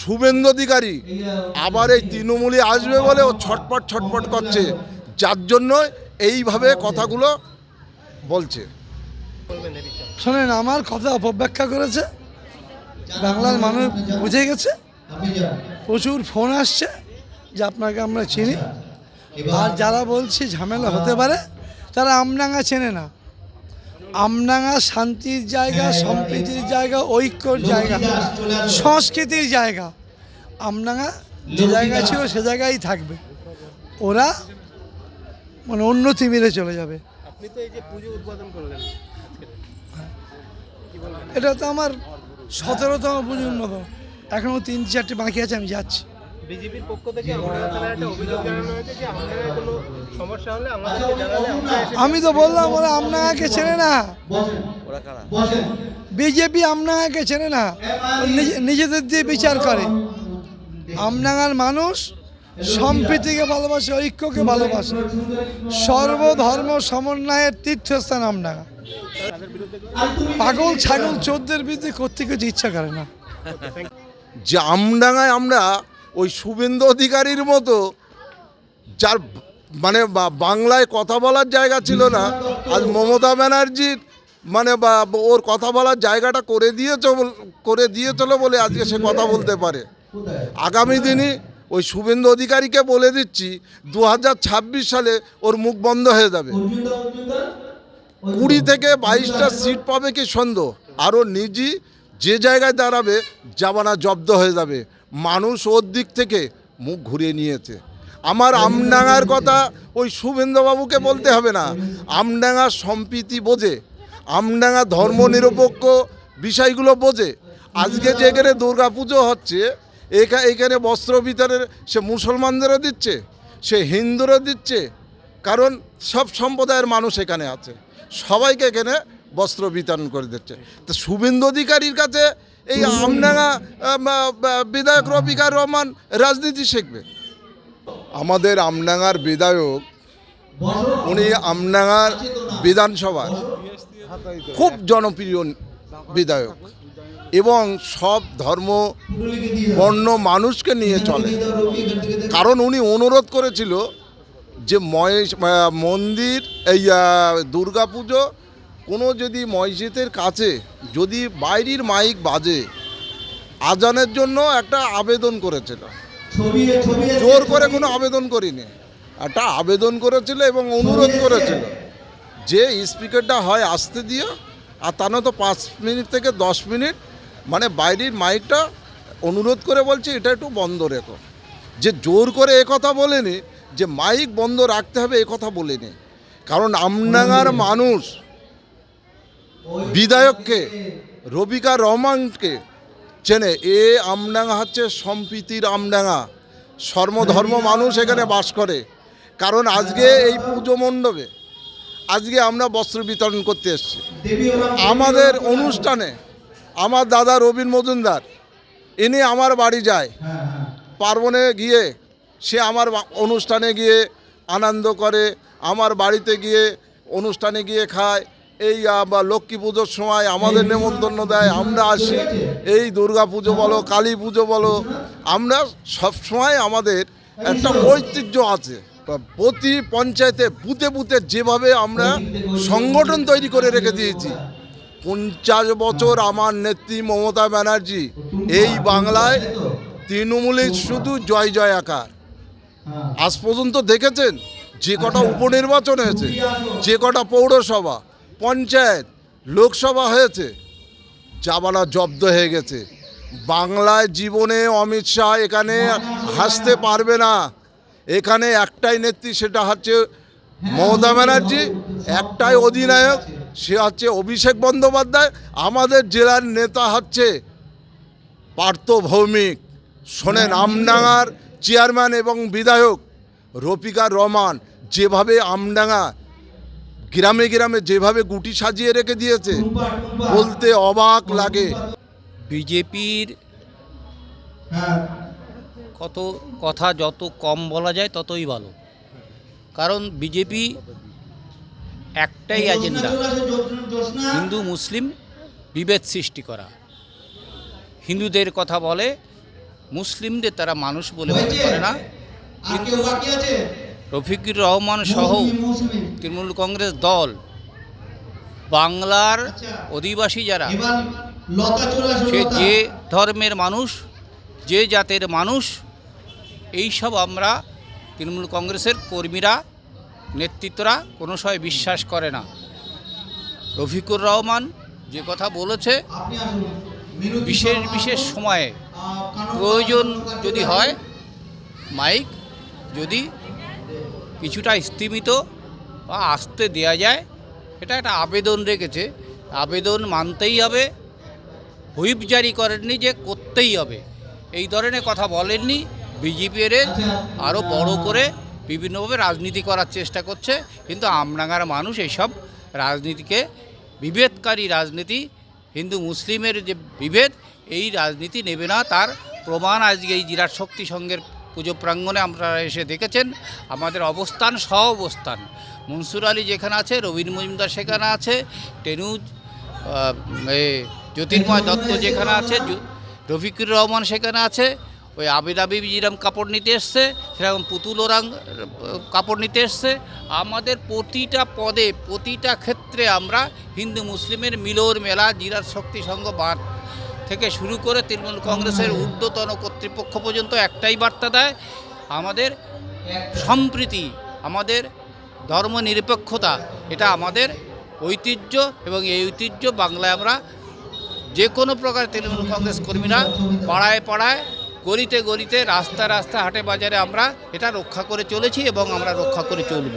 শুভেন্দু অধিকারী আবার এই তৃণমূলে আসবে বলে ও ছটপট ছটপট করছে। যার জন্য এইভাবে কথাগুলো বলছে। শোনেন, আমার কথা অপব্যাখ্যা করেছে। বাংলার মানুষ বুঝে গেছে। প্রচুর ফোন আসছে যে আপনাকে আমরা চিনি। আর যারা বলছি ঝামেলা হতে পারে, তারা আমডাঙ্গা চেনে না। আমডাঙ্গা শান্তির জায়গা সম্প্রীতির জায়গা ঐক্যর জায়গা সংস্কৃতির জায়গা। আমডাঙ্গা যে জায়গা ছিল সে জায়গায় থাকবে। ওরা মানে অন্য তিমিরে চলে যাবে। আপনি তো এই যে পুজো উদ্বোধন করলেন এটা তো আমার সতেরোতম পুজোর মতো এখনও তিন চারটে বাকি আছে আমি যাচ্ছি। বিজেপির পক্ষ থেকে আমাদের থানায় একটা অভিযোগ জানানো হয়েছে যে আমাদের কোনো সমস্যা হলে আমাদেরকে জানালে আমরা এসে আমি তো বললাম ওরা আমনাগাকে চেনে না। বিজেপি আমনাগাকে চেনে না। নিজে- নিজেদের দিয়ে বিচার করে। আমনাগার মানুষ সম্প্রীতিকে ভালোবাসে ঐক্যকে ভালোবাসে। সর্বধর্ম সমন্বয়ের তীর্থস্থান আমনাগা পাগল ছাগল চোদ্দের বিরুদ্ধে করতে কিছু ইচ্ছা করে না। যে আমডাঙ্গায় আমরা ওই শুভেন্দু অধিকারীর মতো, যার মানে বাংলায় কথা বলার জায়গা ছিল না, আজ মমতা ব্যানার্জির মানে বা ওর কথা বলার জায়গাটা করে দিয়েছ করে দিয়েছিল বলে আজকে সে কথা বলতে পারে। আগামী দিনে ওই শুভেন্দু অধিকারীকে বলে দিচ্ছি দু হাজার ছাব্বিশ সালে ওর মুখ বন্ধ হয়ে যাবে। কুড়ি থেকে বাইশটা সিট পাবে কি সন্দেহ আরও নিজে যে জায়গায় দাঁড়াবে জাবানা জব্দ হয়ে যাবে। মানুষ ওর দিক থেকে মুখ ঘুরিয়ে নিয়েছে। আমার আমডাঙ্গার কথা ওই শুভেন্দ্রবাবুকে বলতে হবে না। আমডাঙ্গা সম্প্রীতি বোঝে, আমডাঙ্গা ধর্মনিরপেক্ষ বিষয়গুলো বোঝে। আজকে যে এখানে দুর্গা পুজো হচ্ছে, এখা- এখানে বস্ত্র বিতরণের সে মুসলমানদেরও দিচ্ছে, সে হিন্দুরও দিচ্ছে, কারণ সব সম্প্রদায়ের মানুষ এখানে আছে। সবাইকে এখানে বস্ত্র বিতরণ করে দিচ্ছে। তো শুভেন্দু অধিকারীর কাছে এই আমডাঙ্গা বিধায়ক রফিকার রহমান রাজনীতি শিখবে। আমাদের আমডাঙ্গার বিধায়ক, উনি আমডাঙ্গার বিধানসভার খুব জনপ্রিয় বিধায়ক এবং সব ধর্ম, বর্ণ মানুষকে নিয়ে চলে। কারণ উনি অনুরোধ করেছিল যে মহেশ মন্দির, এই দুর্গা পুজো কোনো যদি মসজিদের কাছে যদি বাইরের মাইক বাজে আজানের জন্য একটা আবেদন করেছিল। জোর করে কোনো আবেদন করিনি। একটা আবেদন করেছিল এবং অনুরোধ করেছিল যে স্পিকারটা হয় আসতে দিও আর তা তো পাঁচ মিনিট থেকে দশ মিনিট মানে বাইরের মাইকটা অনুরোধ করে বলছে এটা একটু বন্ধ রেখো। যে জোর করে এ কথা বলেনি যে মাইক বন্ধ রাখতে হবে এ কথা বলেনি। কারণ আমডাঙ্গার মানুষ বিধায়ককে, রবিকা রহমানকে চেনে, এ আমডাঙ্গা হচ্ছে সম্প্রীতির আমডাঙ্গা। সর্বধর্ম মানুষ এখানে বাস করে। কারণ আজকে এই পুজো মণ্ডপে, আজকে আমরা বস্ত্র বিতরণ করতে এসেছি। আমাদের অনুষ্ঠানে আমার দাদা রবীন মজুমদার, ইনি আমার বাড়ি যায়। পার্বণে গিয়ে সে আমার অনুষ্ঠানে গিয়ে আনন্দ করে, আমার বাড়িতে গিয়ে অনুষ্ঠানে গিয়ে খায়। এই লক্ষ্মী পুজোর সময় আমাদের নেমন্তন্ন দেয়, আমরা আসি। এই দুর্গা পুজো বলো, কালী পুজো বলো, আমরা সব সময় আমাদের একটা ঐতিহ্য আছে। প্রতি পঞ্চায়েতে বুথে বুথে যেভাবে আমরা সংগঠন তৈরি করে রেখে দিয়েছি। পঞ্চাশ বছর আমার নেত্রী মমতা ব্যানার্জি এই বাংলায় তৃণমূলের শুধু জয় জয় আকার আজ পর্যন্ত দেখেছেন, যে কটা উপনির্বাচন হয়েছে, যে কটা পৌরসভা পঞ্চায়েত, লোকসভা হয়েছে। জাবানা জব্দ হয়ে গেছে। বাংলায় জীবনে অমিত শাহ এখানে হাসতে পারবে না। এখানে একটাই নেত্রী, সেটা হচ্ছে মমতা ব্যানার্জি, একটাই অধিনায়ক, সে হচ্ছে অভিষেক বন্দ্যোপাধ্যায়। আমাদের জেলার নেতা হচ্ছে পার্থ ভৌমিক। শোনেন, আমডাঙ্গার চেয়ারম্যান এবং বিধায়ক রফিকার রহমান যেভাবে আমডাঙ্গা গ্রামে গ্রামে যেভাবে গুটি সাজিয়ে রেখে দিয়েছে বলতে অবাক লাগে। বিজেপির কত কথা যত কম বলা যায় ততই ভালো। কারণ বিজেপি একটাই এজেন্ডা হিন্দু মুসলিম বিভেদ সৃষ্টি করা। হিন্দুদের কথা বলে মুসলিমদের তারা মানুষ বলে মনে করে না। কিন্তু রফিকুর রহমান সহ তৃণমূল কংগ্রেস দল, বাংলার অধিবাসী যারা, সে যে ধর্মের মানুষ, যে জাতের মানুষ এই সব আমরা তৃণমূল কংগ্রেসের কর্মীরা, নেতৃত্বরা কোনো সময় বিশ্বাস করে না। রফিকুর রহমান যে কথা বলেছে, বিশেষ বিশেষ সময়ে প্রয়োজন যদি হয়, মাইক যদি কিছুটা স্থিমিত বা আসতে দেয়া যায়। এটা একটা আবেদন রেখেছে। আবেদন মানতেই হবে। হুইপ জারি করেননি যে করতেই হবে। এই ধরনের কথা বলেননি। বিজেপি বিজেপির আরও বড় করে বিভিন্নভাবে রাজনীতি করার চেষ্টা করছে। কিন্তু আমডাঙ্গার মানুষ এইসব রাজনীতিকে, বিভেদকারী রাজনীতি, হিন্দু মুসলিমের যে বিভেদ, এই রাজনীতি নেবে না। তার প্রমাণ আজকে এই জিরাট শক্তি সংঘের পুজো প্রাঙ্গণে আপনারা এসে দেখেছেন আমাদের অবস্থান সহ অবস্থান মনসুর আলী যেখানে আছে রবীন্দ্র মজুমদার সেখানে আছে টেনু আহ, জ্যোতির্ময় দত্ত যেখানে আছে রফিকুর রহমান সেখানে আছে ওই আবিদ আবিব কাপড় নিতে এসছে সেরকম পুতুল ওরাং কাপড় নিতে এসছে। আমাদের প্রতিটা পদে প্রতিটা ক্ষেত্রে আমরা হিন্দু মুসলিমের মিলর মেলা জিরার শক্তি সংঘ বার থেকে শুরু করে তৃণমূল কংগ্রেসের ঊর্ধ্বতন কর্তৃপক্ষ পর্যন্ত একটাই বার্তা দেয় আমাদের সম্প্রীতি আমাদের ধর্ম নিরপেক্ষতা এটা আমাদের ঐতিহ্য এবং এই ঐতিহ্য বাংলায় আমরা যে কোনো প্রকার তৃণমূল কংগ্রেস কর্মীরা পাড়ায় পাড়ায় গলিতে গলিতে রাস্তা রাস্তা হাটে বাজারে আমরা এটা রক্ষা করে চলেছি এবং আমরা রক্ষা করে চলব।